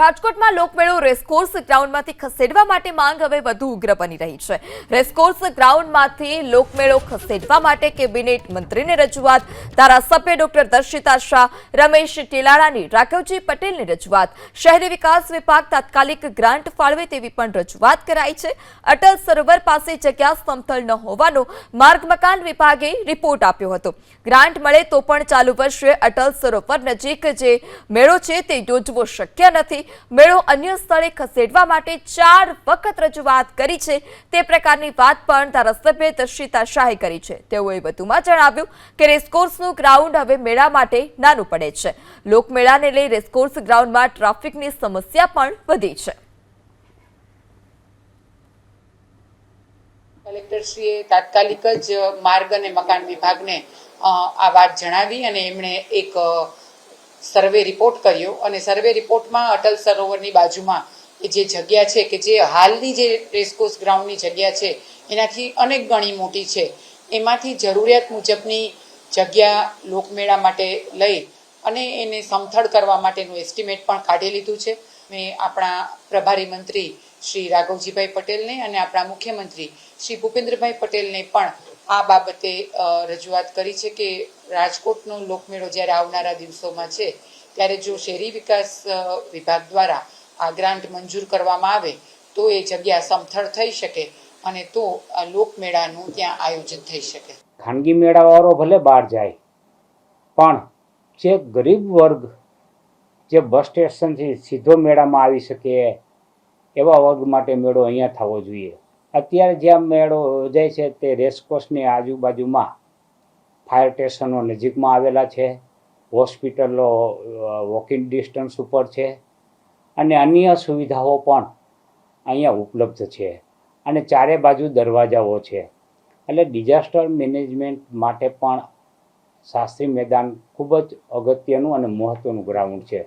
રાજકોટમાં લોકમેળો રેસકોર્સ ગ્રાઉન્ડમાંથી ખસેડવા માટે માંગ હવે વધુ ઉગ્ર બની રહી છે. રેસકોર્સ ગ્રાઉન્ડમાંથી લોકમેળો ખસેડવા માટે કેબિનેટ મંત્રીને રજૂઆત, ધારાસભ્ય ડોક્ટર દર્શિતા શાહ, રમેશ ટેલાળાની, રાઘવજી પટેલની રજૂઆત, શહેરી વિકાસ વિભાગ તાત્કાલિક ગ્રાન્ટ ફાળવે તેવી પણ રજૂઆત કરાઈ છે. અટલ સરોવર પાસે જગ્યા સમતળ ન હોવાનો માર્ગ મકાન વિભાગે રિપોર્ટ આપ્યો હતો. ગ્રાન્ટ મળે તો પણ ચાલુ વર્ષે અટલ સરોવર નજીક જે મેળો છે તે યોજવો શક્ય નથી. મેળો અન્ય સ્થળે ખસેડવા માટે ચાર વખત રજૂઆત કરી છે. તે પ્રકારની વાત પણ ધારાસભ્ય દર્શિતા શાહે કરી છે. તેઓએ વધુમાં જણાવ્યું કે રેસકોર્સનું ગ્રાઉન્ડ હવે મેળા માટે નાનું પડે છે. લોકમેળાને લઈ રેસકોર્સ ગ્રાઉન્ડમાં ટ્રાફિકની સમસ્યા પણ વધી છે. કલેક્ટરશ્રીએ તાત્કાલિક જ માર્ગ અને મકાન વિભાગને આ વાત જણાવી અને એમણે એક સર્વે રિપોર્ટ કર્યો અને સર્વે રિપોર્ટમાં અટલ સરોવરની બાજુમાં જે જગ્યા છે કે જે હાલની જે રેસકોર્સ ગ્રાઉન્ડની જગ્યા છે, એનાથી અનેક ગણી મોટી છે. એમાંથી જરૂરિયાત મુજબની જગ્યા લોકમેળા માટે લઈ અને એને સમથળ કરવા માટેનું એસ્ટિમેટ પણ કાઢી લીધું છે. મેં આપણા પ્રભારી મંત્રી શ્રી રાઘવજીભાઈ પટેલને અને આપણા મુખ્યમંત્રી શ્રી ભૂપેન્દ્રભાઈ પટેલને પણ આ બાબતે રજૂઆત કરી છે કે રાજકોટનો લોકમેળો જ્યારે આવનારા દિવસોમાં છે, ત્યારે જો શહેરી વિકાસ વિભાગ દ્વારા આ ગ્રાન્ટ મંજૂર કરવામાં આવે, તો એ જગ્યા સમથળ થઈ શકે અને તો આ લોકમેળાનું ત્યાં આયોજન થઈ શકે. ખાનગી મેળાવાળો ભલે બહાર જાય, પણ જે ગરીબ વર્ગ જે બસ સ્ટેશનથી સીધો મેળામાં આવી શકે, એવા વર્ગ માટે મેળો અહીંયા થવો જોઈએ. અત્યારે જ્યાં મેળો યોજાય છે તે રેસકોર્સની આજુબાજુમાં ફાયર સ્ટેશનો નજીકમાં આવેલા છે હોસ્પિટલો વોકિંગ ડિસ્ટન્સ ઉપર છે અને અન્ય સુવિધાઓ પણ અહીંયા ઉપલબ્ધ છે અને ચારે બાજુ દરવાજાઓ છે. એટલે ડિઝાસ્ટર મેનેજમેન્ટ માટે પણ શાસ્ત્રી મેદાન ખૂબ જ અગત્યનું અને મહત્ત્વનું ગ્રાઉન્ડ છે.